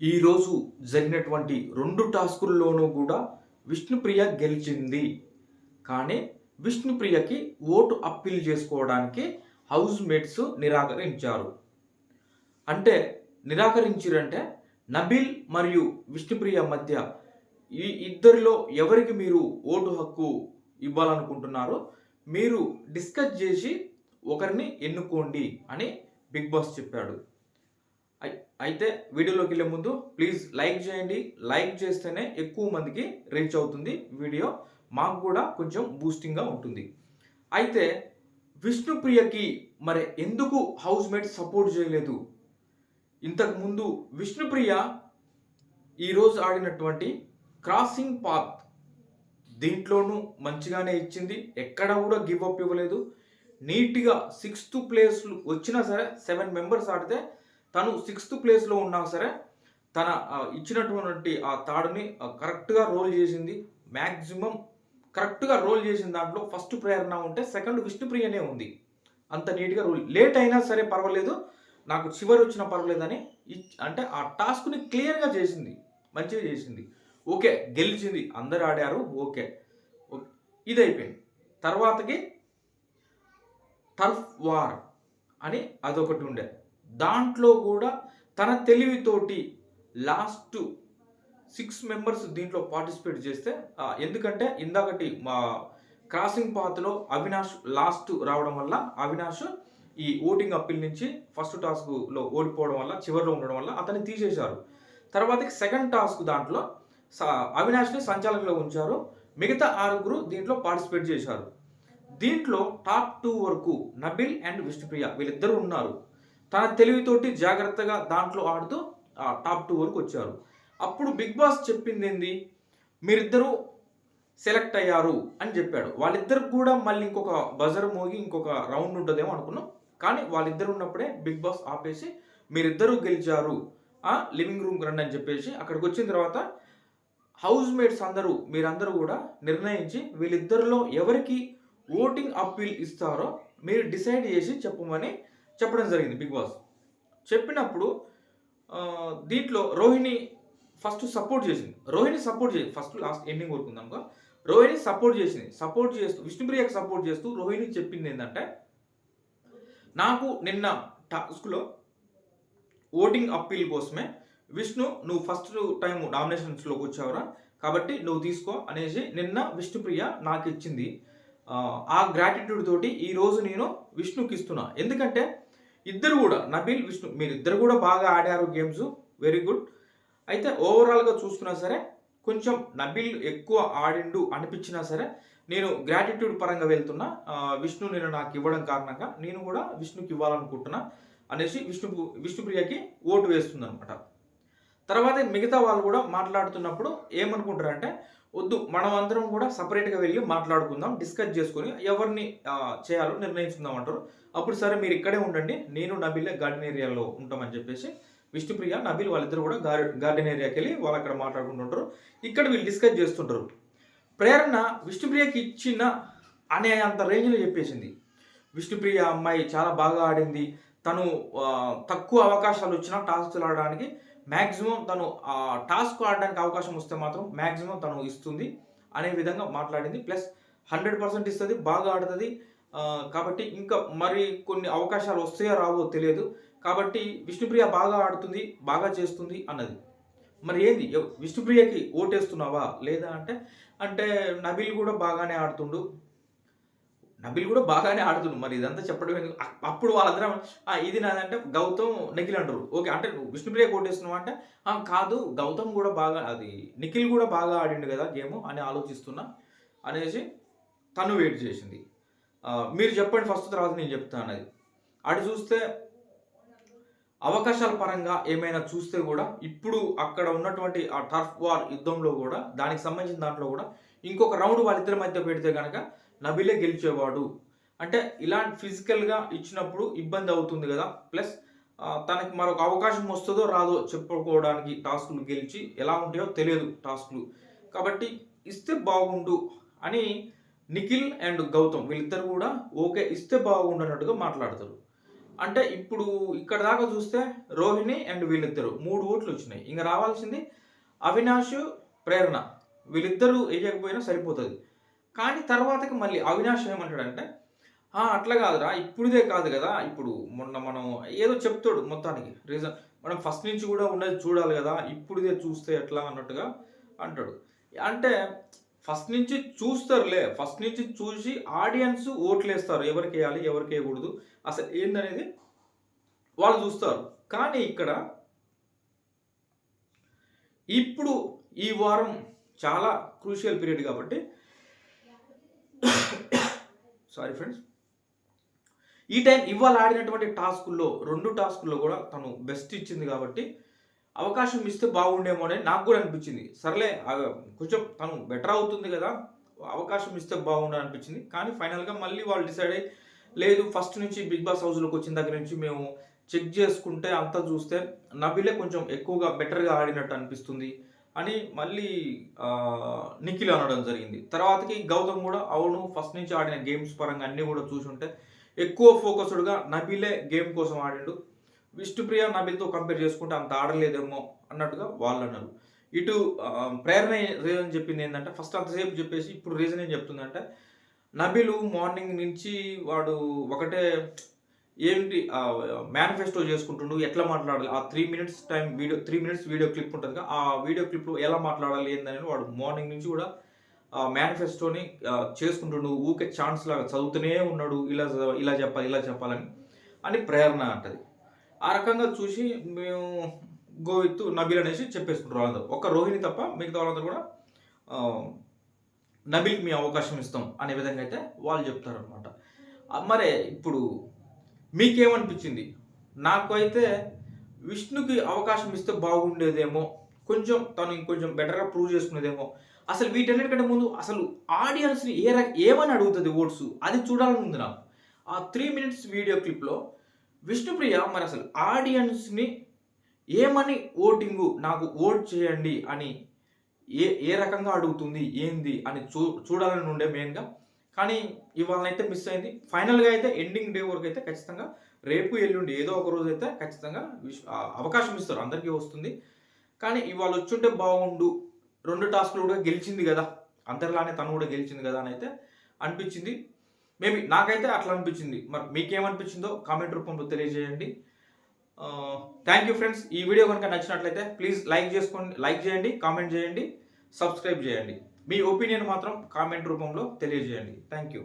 ఈరోజు జరిగినటువంటి రెండు టాస్కుల్లోనూ కూడా విష్ణుప్రియ గెలిచింది. కానీ విష్ణుప్రియకి ఓటు అప్పీల్ చేసుకోవడానికి హౌస్ మేట్స్ నిరాకరించారు. అంటే నిరాకరించారంటే నబీల్ మరియు విష్ణుప్రియ మధ్య ఈ ఇద్దరిలో ఎవరికి మీరు ఓటు హక్కు ఇవ్వాలనుకుంటున్నారో మీరు డిస్కస్ చేసి ఒకరిని ఎన్నుకోండి అని బిగ్ బాస్ చెప్పాడు. అయితే వీడియోలోకి వెళ్ళే ముందు ప్లీజ్ లైక్ చేయండి. లైక్ చేస్తేనే ఎక్కువ మందికి రీచ్ అవుతుంది వీడియో. మాకు కూడా కొంచెం బూస్టింగ్గా ఉంటుంది. అయితే విష్ణుప్రియకి మరి ఎందుకు హౌస్ మేట్ సపోర్ట్ చేయలేదు ఇంతకుముందు విష్ణుప్రియ ఈరోజు ఆడినటువంటి క్రాసింగ్ పాత్ దీంట్లోనూ మంచిగానే ఇచ్చింది. ఎక్కడ కూడా గివ్ అప్ ఇవ్వలేదు. నీట్గా సిక్స్త్ ప్లేస్లు వచ్చినా సరే సెవెన్ మెంబర్స్ ఆడితే తను సిక్స్త్ ప్లేస్లో ఉన్నా సరే తన ఇచ్చినటువంటి ఆ తాడుని కరెక్ట్గా రోల్ చేసింది. మ్యాక్సిమం కరెక్ట్గా రోల్ చేసిన దాంట్లో ఫస్ట్ ప్రేరణ ఉంటే సెకండ్ విష్ణుప్రియనే ఉంది. అంత నీట్గా రోల్ లేట్ అయినా సరే పర్వాలేదు. నాకు చివరి వచ్చినా పర్వాలేదని ఇచ్- అంటే ఆ టాస్క్ని క్లియర్గా చేసింది. మంచిగా చేసింది. ఓకే గెలిచింది. అందరు ఆడారు. ఓకే. ఇది అయిపోయింది తర్వాతకి టర్ఫ్ వార్ అని అదొకటి ఉండే. దాంట్లో కూడా తన తెలివితోటి లాస్ట్ సిక్స్ మెంబర్స్ దీంట్లో పార్టిసిపేట్ చేస్తే ఎందుకంటే ఇందాకటి మా క్రాసింగ్ పాత్లో అవినాష్ లాస్ట్ రావడం వల్ల అవినాష్ ఈ ఓటింగ్ అప్పీల్ నుంచి ఫస్ట్ టాస్క్లో ఓడిపోవడం వల్ల చివరిలో ఉండడం వల్ల అతన్ని తీసేశారు. తర్వాత సెకండ్ టాస్క్ దాంట్లో అవినాష్ని సంచాలకులో ఉంచారు. మిగతా ఆరుగురు దీంట్లో పార్టిసిపేట్ చేశారు. దీంట్లో టాప్ టూ వరకు నబిల్ అండ్ విష్ణుప్రియ వీళ్ళిద్దరూ ఉన్నారు. తన తెలివితోటి జాగ్రత్తగా దాంట్లో ఆడుతూ ఆ టాప్ టూ వరకు వచ్చారు. అప్పుడు బిగ్ బాస్ చెప్పింది ఏంది మీరిద్దరూ సెలెక్ట్ అయ్యారు అని చెప్పాడు. వాళ్ళిద్దరికి కూడా మళ్ళీ ఇంకొక బజర్ మోగి ఇంకొక రౌండ్ ఉంటుందేమో అనుకున్నాం. కానీ వాళ్ళిద్దరు ఉన్నప్పుడే బిగ్ బాస్ ఆపేసి మీరిద్దరూ గెలిచారు. ఆ లివింగ్ రూమ్ రండి అని చెప్పేసి అక్కడికి వచ్చిన తర్వాత హౌస్ మేట్స్ అందరూ మీరందరూ కూడా నిర్ణయించి వీళ్ళిద్దరిలో ఎవరికి ఓటింగ్ అప్పీల్ ఇస్తారో మీరు డిసైడ్ చేసి చెప్పమని చెప్పడం జరిగింది బిగ్ బాస్. చెప్పినప్పుడు దీంట్లో రోహిణి ఫస్ట్ సపోర్ట్ చేసింది. రోహిణి సపోర్ట్ చేసింది ఫస్ట్ లాస్ట్ ఎండింగ్ వరకు ఉందనుకో రోహిణి సపోర్ట్ చేసింది. సపోర్ట్ చేస్తూ విష్ణుప్రియకి సపోర్ట్ చేస్తూ రోహిణి చెప్పింది ఏంటంటే నాకు నిన్న టాస్క్లో ఓటింగ్ అప్పీల్ కోసమే విష్ణు నువ్వు ఫస్ట్ టైం నామినేషన్స్లోకి వచ్చావురా కాబట్టి నువ్వు తీసుకో అనేసి నిన్న విష్ణుప్రియ నాకు ఇచ్చింది ఆ, గ్రాటిట్యూడ్ తోటి ఈరోజు నేను విష్ణుకి ఇస్తున్నా ఎందుకంటే ఇద్దరు కూడా నబిల్ విష్ణు మీరు ఇద్దరు కూడా బాగా ఆడారు గేమ్స్ వెరీ గుడ్ అయితే ఓవరాల్గా చూసుకున్నా సరే కొంచెం నబిల్ ఎక్కువ ఆడిండు అనిపించినా సరే నేను గ్రాటిట్యూడ్ పరంగా వెళ్తున్నా. విష్ణు నేను నాకు ఇవ్వడం కారణంగా నేను కూడా విష్ణుకి ఇవ్వాలనుకుంటున్నా అనేసి విష్ణు విష్ణుప్రియకి ఓటు వేస్తుంది అనమాట తర్వాత మిగతా వాళ్ళు కూడా మాట్లాడుతున్నప్పుడు ఏమనుకుంటారంటే వద్దు మనం అందరం కూడా సపరేట్గా వెళ్ళి మాట్లాడుకుందాం డిస్కస్ చేసుకొని ఎవరిని చేయాలో నిర్ణయించుకుందాం అంటారు. అప్పుడు సరే మీరు ఇక్కడే ఉండండి నేను నబిల్ గార్డెన్ ఏరియాలో ఉంటామని చెప్పేసి విష్ణుప్రియ నబిల్ వాళ్ళిద్దరు కూడా గార్డెన్ ఏరియాకి వెళ్ళి వాళ్ళు అక్కడ మాట్లాడుకుంటుంటారు ఇక్కడ వీళ్ళు డిస్కస్ చేస్తుంటారు. ప్రేరణ విష్ణుప్రియకి ఇచ్చిన అనే అంత రేంజ్లో చెప్పేసింది. విష్ణుప్రియ అమ్మాయి చాలా బాగా ఆడింది. తను తక్కువ అవకాశాలు వచ్చినా టాస్క్లు ఆడడానికి మ్యాక్సిమం తను ఆ టాస్క్ ఆడడానికి అవకాశం వస్తే మాత్రం మ్యాక్సిమం తను ఇస్తుంది అనే విధంగా మాట్లాడింది. ప్లస్ హండ్రెడ్ పర్సెంట్ ఇస్తుంది బాగా ఆడుతుంది. కాబట్టి ఇంకా మరి కొన్ని అవకాశాలు వస్తాయో రావో తెలియదు. కాబట్టి విష్ణుప్రియ బాగా ఆడుతుంది బాగా చేస్తుంది అన్నది. మరి ఏంది? విష్ణుప్రియకి ఓటేస్తున్నావా? లేదా అంటే అంటే నబిల్ కూడా బాగానే ఆడుతుండు. నబిల్ కూడా బాగానే ఆడుతున్నాడు మరి ఇదంతా చెప్పడం అప్పుడు వాళ్ళందరం ఇది నాదంటే గౌతమ్ నిఖిల్ అంటారు. ఓకే అంటే విష్ణుప్రియ కొట్టేస్తున్నావు అంటే "ఆ, కాదు గౌతమ్ కూడా బాగా అది నిఖిల్ కూడా బాగా ఆడిండు కదా గేమ్ అని ఆలోచిస్తున్నా. అనేసి తను వెయిట్ చేసింది. మీరు చెప్పండి ఫస్ట్ తర్వాత నేను చెప్తాను అనేది అటు చూస్తే అవకాశాల పరంగా ఏమైనా చూస్తే కూడా ఇప్పుడు అక్కడ ఉన్నటువంటి ఆ టర్ఫ్ వార్ యుద్ధంలో కూడా దానికి సంబంధించిన దాంట్లో కూడా ఇంకొక రౌండ్ వాళ్ళిద్దరి మధ్య పెడితే కనుక నబిలే గెలిచేవాడు. అంటే ఇలాంటి ఫిజికల్గా ఇచ్చినప్పుడు ఇబ్బంది అవుతుంది కదా. ప్లస్ తనకి మరొక అవకాశం వస్తుందో రాదో చెప్పుకోవడానికి టాస్కులు గెలిచి ఎలా ఉంటాయో తెలియదు టాస్కులు కాబట్టి ఇస్తే బాగుండు అని నిఖిల్ అండ్ గౌతమ్ వీళ్ళిద్దరు కూడా ఓకే ఇస్తే బాగుండు అన్నట్టుగా మాట్లాడతారు. అంటే ఇప్పుడు ఇక్కడ దాకా చూస్తే రోహిణి అండ్ వీళ్ళిద్దరు మూడు ఓట్లు వచ్చినాయి. ఇంకా రావాల్సింది అవినాష్ ప్రేరణ. వీళ్ళిద్దరూ వేయకపోయినా సరిపోతుంది. కానీ తర్వాతకి మళ్ళీ అవినాష్ ఏమంటాడంటే "ఆ, అట్లా కాదురా ఇప్పుడుదే కాదు కదా ఇప్పుడు మొన్న మనం ఏదో చెప్తాడు మొత్తానికి రీజన్ మనం ఫస్ట్ నుంచి కూడా ఉన్నది చూడాలి కదా ఇప్పుడుదే చూస్తే ఎట్లా అన్నట్టుగా అంటాడు. అంటే ఫస్ట్ నుంచి చూస్తారులే ఫస్ట్ నుంచి చూసి ఆడియన్స్ ఓట్లు వేస్తారు ఎవరికి వేయాలి ఎవరికి వేయకూడదు అసలు ఏందనేది వాళ్ళు చూస్తారు. కానీ ఇక్కడ ఇప్పుడు ఈ వారం చాలా క్రూషియల్ పీరియడ్ కాబట్టి సారీ ఫ్రెండ్స్ ఈ టైం ఇవాళ ఆడినటువంటి టాస్కుల్లో రెండు టాస్కుల్లో కూడా తను బెస్ట్ ఇచ్చింది కాబట్టి అవకాశం ఇస్తే బాగుండేమో అని నాకు కూడా అనిపించింది. సర్లే కొంచెం తను బెటర్ అవుతుంది కదా అవకాశం ఇస్తే బాగుండు అనిపించింది. కానీ ఫైనల్గా మళ్ళీ వాళ్ళు డిసైడ్ అయ్యి లేదు ఫస్ట్ నుంచి బిగ్ బాస్ హౌస్లోకి వచ్చిన దగ్గర నుంచి మేము చెక్ చేసుకుంటే అంతా చూస్తే నబిలే కొంచెం ఎక్కువగా బెటర్గా ఆడినట్టు అనిపిస్తుంది. అని మళ్ళీ నిఖిల్ అనడం జరిగింది. తర్వాతకి గౌతమ్ కూడా అవును ఫస్ట్ నుంచి ఆడిన గేమ్స్ పరంగా అన్నీ కూడా చూసుంటే ఎక్కువ ఫోకస్డ్గా నబిలే గేమ్ కోసం ఆడిండు. విష్ణుప్రియ నబిల్తో కంపేర్ చేసుకుంటే అంత ఆడలేదేమో అన్నట్టుగా వాళ్ళు అన్నారు. ఇటు ప్రేరణ రీజన్ చెప్పింది ఏంటంటే ఫస్ట్ అంతసేపు చెప్పేసి ఇప్పుడు రీజన్ ఏం చెప్తుందంటే నబిలు మార్నింగ్ నుంచి వాడు ఒకటే ఏంటి మేనిఫెస్టో చేసుకుంటుండు ఎట్లా మాట్లాడాలి? ఆ three minutes time video three minutes video clip ఉంటుంది కదా ఆ వీడియో క్లిప్లో ఎలా మాట్లాడాలి ఏందని వాడు మార్నింగ్ నుంచి కూడా ఆ మేనిఫెస్టోని చేసుకుంటుండు ఊకే ఛాన్స్ లాగా చదువుతూనే ఉన్నాడు ఇలా ఇలా చెప్పాలి ఇలా చెప్పాలని అని ప్రేరణ అంటది. ఆ రకంగా చూసి మేము గో నబిల్ అనేసి చెప్పేసుకుంటారు వాళ్ళందరూ. ఒక రోహిణి తప్ప మిగతా వాళ్ళందరూ కూడా నబిల్కి మీ అవకాశం ఇస్తాం అనే విధంగా అయితే వాళ్ళు చెప్తారు అనమాట మరి ఇప్పుడు మీకేమనిపించింది? నాకు అయితే విష్ణుకి అవకాశం ఇస్తే బాగుండేదేమో కొంచెం తను ఇంకొంచెం బెటర్గా ప్రూవ్ చేసుకునేదేమో. అసలు వీటన్నిటికంటే ముందు అసలు ఆడియన్స్ని ఏ రక ఏమని అడుగుతుంది ఓట్స్? అది చూడాలని ఉంది నాకు. ఆ త్రీ మినిట్స్ వీడియో క్లిప్లో విష్ణుప్రియ మరి అసలు ఆడియన్స్ని ఏమని ఓటింగు నాకు ఓట్ చేయండి అని ఏ ఏ రకంగా అడుగుతుంది ఏంది అని చూ చూడాలని ఉండే మెయిన్గా కానీ ఇవాళనైతే మిస్ అయింది. ఫైనల్గా అయితే ఎండింగ్ డే వరకు అయితే ఖచ్చితంగా రేపు ఎల్లుండి ఏదో ఒక రోజు అయితే ఖచ్చితంగా అవకాశం ఇస్తారు. అందరికీ వస్తుంది. కానీ ఇవాళ వచ్చుంటే బాగుండు. రెండు టాస్క్లు కూడా గెలిచింది కదా. అందరిలానే తను కూడా గెలిచింది కదా అని అయితే అనిపించింది. మేబీ నాకైతే అట్లా అనిపించింది. మరి మీకేమనిపించిందో కామెంట్ రూపంలో తెలియజేయండి. థ్యాంక్ యూ ఫ్రెండ్స్ ఈ వీడియో కనుక నచ్చినట్లయితే ప్లీజ్ లైక్ చేసుకోండి లైక్ చేయండి కామెంట్ చేయండి సబ్స్క్రైబ్ చేయండి. మీ ఒపీనియన్ మాత్రం కామెంట్ రూపంలో తెలియజేయండి. Thank you